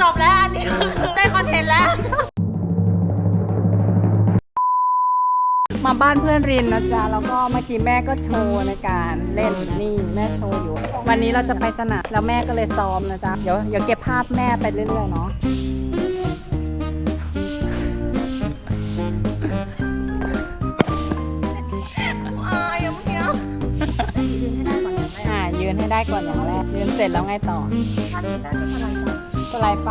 จบแล้วอันนี้คือได้คอนเทนต์แล้ว มาบ้านเพื่อนรินนะจ๊ะ แล้วก็เมื่อกี้แม่ก็โชว์ในการเล่นนี่แม่โชว์อยู่ วันนี้เราจะไปสนามแล้วแม่ก็เลยซ้อมนะจ๊ะ เดี๋ยวเดี๋ยวเก็บภาพแม่ไปเรื่อยๆเนาะ นให้ได้ก่อนอย่างแรกยืนเสร็จแล้วไงต่อถ้าถึงได้จะอะไรต่อสไลด์ไป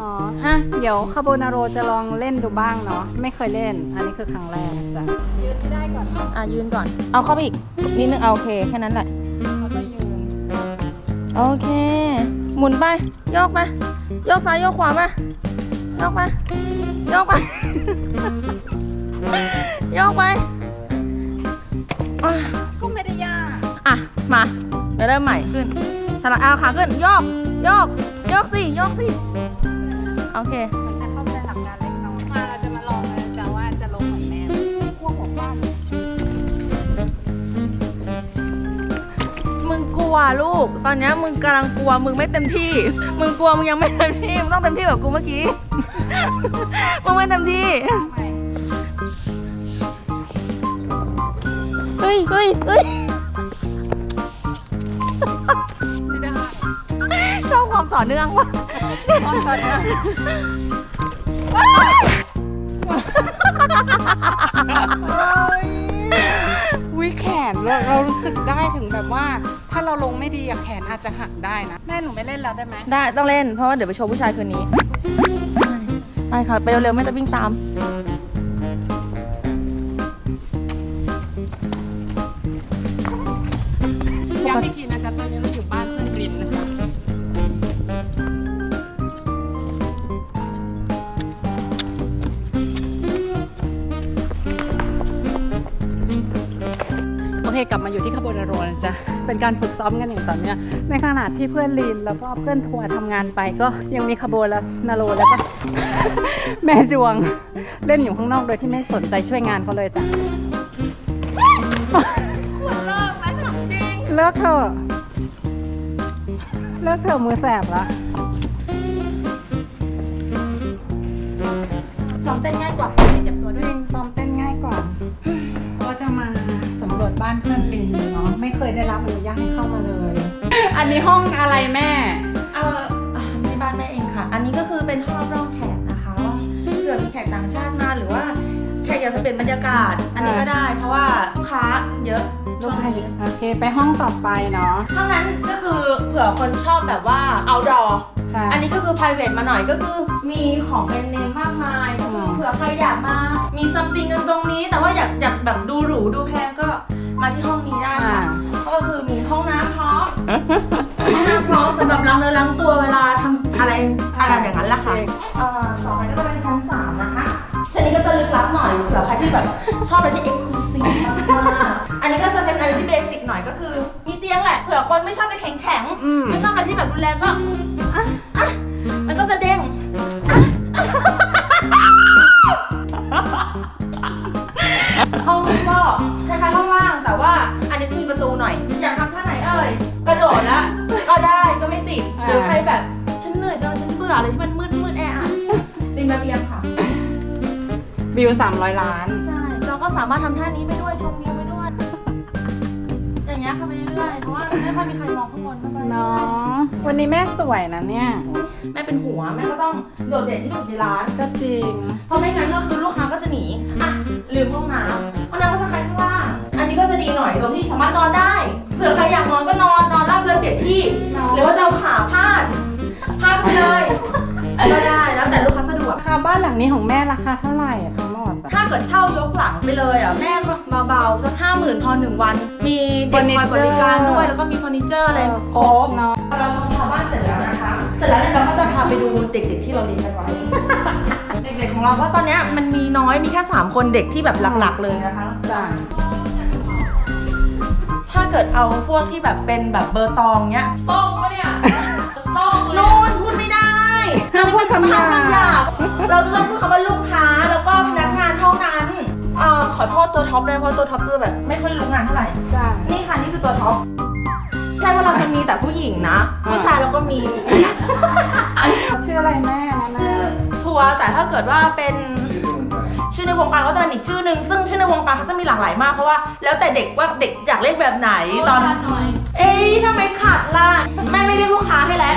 อ๋ออะเดี๋ยวคาโบนาโรจะลองเล่นดูบ้างเนาะไม่เคยเล่น อันนี้คือครั้งแรกจ้ะยืนให้ได้ก่อนเนาะอะยืนก่อน เอาเข้าไปอีกนิดนึงเอาโอเคแค่นั้นแหละแล้วก็ยืนโอเค หมุนไปโยกไปโยกซ้ายโยกขวาไปโยกไปโยกไปโยกไป อะก็ไม่ได้ยาก อะ มาไปเริ่มใหม่ขึ้นสลับเอาขาขึ้นโยกโยกโยกสิโยกสิโอเคมันจะเข้าใจหลักการเล็กน้อยมาเราจะมาลองกันจ้ะว่าจะลงเหมือนแม่พวกหัวฟาดมึงกลัวลูก ตอนเนี้ยมึงกำลังกลัวมึงไม่เต็มที่ มึงกลัวมึงยังไม่เต็มที่มึงต้องเต็มที่แบบกูเมื่อกี้ มึงไม่เต็มที่เฮ้ยเฮ้ยเฮ้ยไม่ได้ชอบความต่อเนื่องว่ะตอนตอนนี้วิแขนเราเรารู้สึกได้ถึงแบบว่า ถ้าเราลงไม่ดีอะแขนอาจจะหักได้นะ แม่หนูไม่เล่นแล้วได้ไหมได้ต้องเล่นเพราะว่าเดี๋ยวไปโชว์ผู้ชายคืนนี้ใช่ไปค่ะ ไปเร็วๆไม่จะวิ่งตาม ย้ำอีกทีนะคะตอนนี้เราอยู่บ้านเพื่อนรินนะคะโอเคกลับมาอยู่ที่คาโบนาโรนจ๊ะเป็นการฝึกซ้อมกันอย่างต่อเนื่องในขณะที่เพื่อนลีนแล้วก็เพื่อนทัวร์ทำงานไปก็ยังมีคาโบนาโรแล้วก็ แม่ดวงเล่นอยู่ข้างนอกโดยที่ไม่สนใจช่วยงานเขาเลยจ้ะ เลิกเถอะเลิกเถอะมือแสบละซ้อมเต้นง่ายกว่าไม่เจ็บตัวด้จวยริงซ้อมเต้นง่ายกว่า ก็จะมาสำรวจบ้านเพื่อนลินเนาะไม่เคยได้รับอนุญาตให้เข้ามาเลย อันนี้ห้องอะไรแม่ เอาอ่าในบ้านแม่เองค่ะ อันนี้ก็คือเป็นห้องรับรองแขกนะคะว่าเผื่อมีแขกต่างชาติมาหรือว่าแขกอยากจะเปลี่ยนบรรยากาศ อันนี้ก็ได้ เพราะว่าลูกค้าเยอะ ช่วงนี้โอเค ไปห้องต่อไปเนาะห้องนั้นก็คือเผื่อคนชอบแบบว่า outdoor ใช่อันนี้ก็คือ private มาหน่อยก็คือมีของแบรนด์เนมมากมายก็คือเผื่อใครอยากมามีซัมติงกันตรงนี้ แต่ว่าอยากอยากแบบดูหรูดูแพงก็มาที่ห้องนี้ได้อ่าค่ะ ก็คือมีห้องน้ำพร้อมห้องน้ำพร้อมสำหรับล้างเนื้อล้างตัวเวลาทำอะไรอะไรอย่างนั้นแหละค่ะเอ่อต่อไปก็จะเป็นชั้นสามนะคะชั้นนี้ก็จะลึกลับหน่อยเผื่อใครที่แบบชอบอะไรที่เอ็กซ์คลูซีฟมาก เบสิกหน่อยก็คือมีเตียงแหละเผื่อคนไม่ชอบอะไรแข็งอืมๆไม่ชอบอะไรที่แบบรุนแรงก็อะอะมันก็จะเด้งห้องนี้ก็คล้ายๆห้องล่างแต่ว่าอันนี้จะมีประตูหน่อยอยากทำท่าไหนเอ่ยกระโดดละก็ได้ก็ไม่ติดหรือใครแบบฉันเหนื่อยจังฉันเบื่ออะไรที่มันมืดมืดๆแออัดริมระเบียงค่ะ วิว 300 ล้าน ใช่เราก็สามารถทำท่านี้ไป ย่างเงี้ยค่ะไปเรื่อยๆเพราะว่าไม่ค่อยมีใครมองข้างบนเท่าไหร่เนาะวันนี้แม่สวยนะเนี่ย แม่เป็นหัวแม่ก็ต้องโดดเด่นที่สุดในร้านก็จริง เพราะไม่งั้นก็คือลูกค้าก็จะหนีอะลืมห้องน้ำห้องน้ำก็จะคล้ายข้างล่างอันนี้ก็จะดีหน่อยตรงที่สามารถนอนได้เผื่อใครอยากนอนก็นอนนอนราบเลยเปลี่ยนที่ หรือว่าจะเอาขาพาดพาดไปเลยก็ได้แล้วแต่ลูกค้าสะดวก ค่ะบ้านหลังนี้ของแม่ราคาเท่าไหร่อะทั้งหมดอะ ถ้าเกิดเช่ายกหลังไปเลยอะแม่ก็เบาๆสักห้าหมื่นพอหนึ่งวัน มีเด็กคอยบริการด้วย แล้วก็มีเฟอร์นิเจอร์อะไรครบเนาะพอเราทำบ้านเสร็จแล้วนะคะ เสร็จแล้วเนี่ยเราก็จะพาไปดูเด็กๆที่เราเลี้ยงกันไว้ เด็กๆของเราเพราะตอนเนี้ยมันมีน้อยมีแค่ 3 คนเด็กที่แบบหลักๆเลยนะคะ จ้ะถ้าเกิดเอาพวกที่แบบเป็นแบบเบอร์ตองเนี้ย ส่งปะเนี่ยส่งเลยนู่นพูดไม่ได้ ห้ามพูดคำหยาบคำหยาบเราจะต้องพูดคำว่าลูกค้าแล้วก็พนักงานเท่านั้นอ่าขอโทษตัวท็อปเลยเพราะตัวท็อปจะแบบไม่ค่อยรู้งานเท่าไหร่จ้านี่ค่ะนี่คือตัวท็อปใช่ว่าเราจะมีแต่ผู้หญิงนะผู้ชายเราก็มีจริงๆอะชื่ออะไรแม่นะชื่อทัวร์แต่ถ้าเกิดว่าเป็นชื่อในวงการก็จะเป็นอีกชื่อหนึ่งซึ่งชื่อในวงการเขาจะมีหลากหลายมากเพราะว่าแล้วแต่เด็กว่าเด็กอยากเรียกแบบไหนตอน เอ้ยทำไมขาดล่ะแม่ไม่เรียกลูกค้าให้แล้ว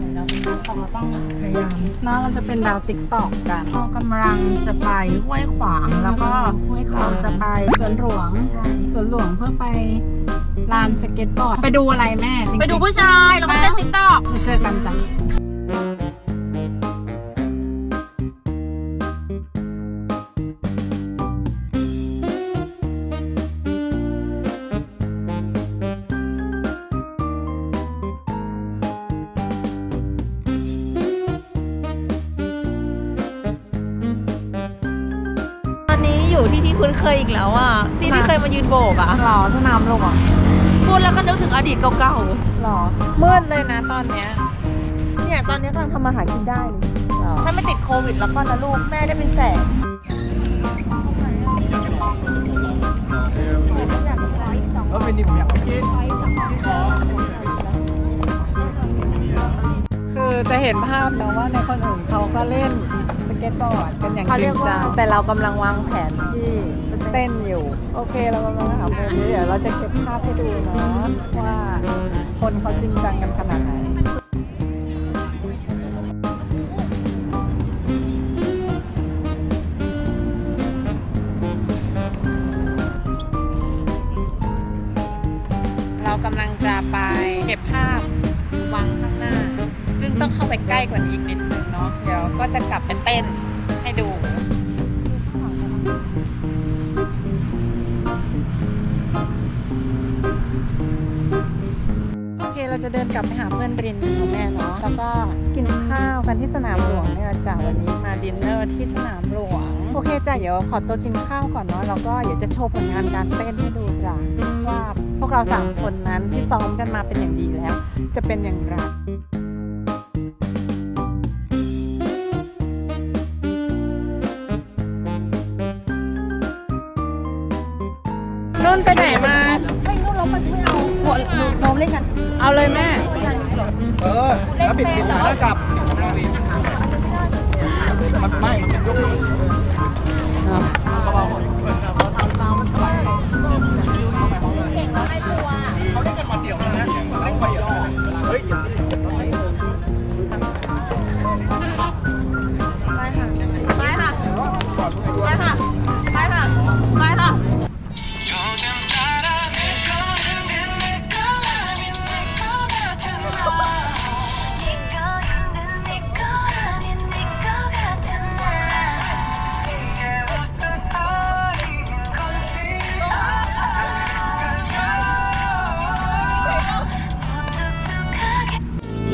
เพราะว่าเรามีสามคนไงอะเราขับขึ้นเราขึ้นแล้วเราการแข่งแม่เหนื่อยไหมเราต้องพยายามน้องเราจะเป็นดาวติ๊กตอกกันเรากำลังจะไปห้วยขวางแล้วก็ห้วยขวางเราจะไปสวนหลวงใช่สวนหลวงเพื่อไปลานสเก็ตบอร์ดไปดูอะไรแม่จริงๆไปดูผู้ชายแล้วก็เต้นติ๊กต็อกเจอกันจ้ะ อนนี้อยู่ที่ที่คุ้นเคยอีกแล้วอะที่ที่เคยมายืนโบกอะหรอสนามหลวงพูดแล้วก็นึกถึงอดีตเก่าหรอมืดเลยนะตอนเนี้ยๆเนี่ยตอนนี้กำลังทำมาหากินได้เลยหรอถ้าไม่ติดโควิดแล้วก็นะลูกแม่ได้เป็นแสนคือจะเห็นภาพแต่ว่าในคนอื่นเขาก็เล่นสเก็ตบอร์ดกันอย่างเขาจเรีริยงกว่าจังแต่เรากำลังวางแผนที่เต้นอยู่ โอเคเรากำลังหามุมนี้เดี๋ยวเราจะเก็บภาพให้ดูเนาะว่าคนเขาจริงจังกันขนาดไหนเรากำลังจะไปเก็บภาพ ต้องเข้าไปใกล้กว่านี้อีกนิดนึงเนาะเดี๋ยวก็จะกลับไปเต้นให้ดูโอเคเราจะเดินกลับไปหาเพื่อนรินของแม่เนาะ แล้วก็กินข้าวกันที่สนามหลวงเนี่ยจ้ะวันนี้มาดินเนอร์ที่สนามหลวง โอเคจ้ะเดี๋ยวขอตัวกินข้าวก่อนเนาะ แล้วก็เดี๋ยวจะโชว์ผลงานการเต้นให้ดูจ้ะว่าพวกเราสามคนนั้นที่ซ้อมกันมาเป็นอย่างดีแล้ว จะเป็นอย่างไร นุ่นไปไหนมา ไม่รู้เราไปไม่เอาหัวเราเล่นกัน เอาเลยแม่ เออแล้วปิดปิดหนาแล้วกลับมันไม่มันยก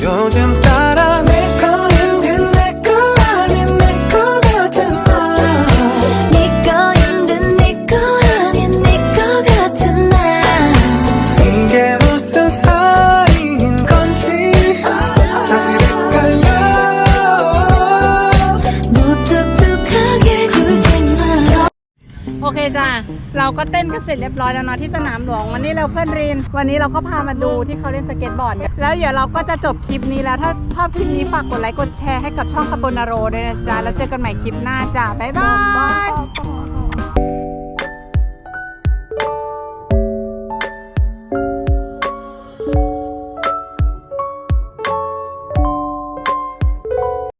요즘 ก็เต้นกันเสร็จเรียบร้อยแล้วเนาะที่สนามหลวงวันนี้เราเพื่อนรีนวันนี้เราก็พามาดูที่เขาเล่นสเก็ตบอร์ดแล้วเดี๋ยวเราก็จะจบคลิปนี้แล้วถ้าชอบคลิปนี้ฝากกดไลค์กดแชร์ให้กับช่องคาโบนาโรด้วยนะจ๊ะแล้วเจอกันใหม่คลิปหน้าจ้ะบ๊ายบาย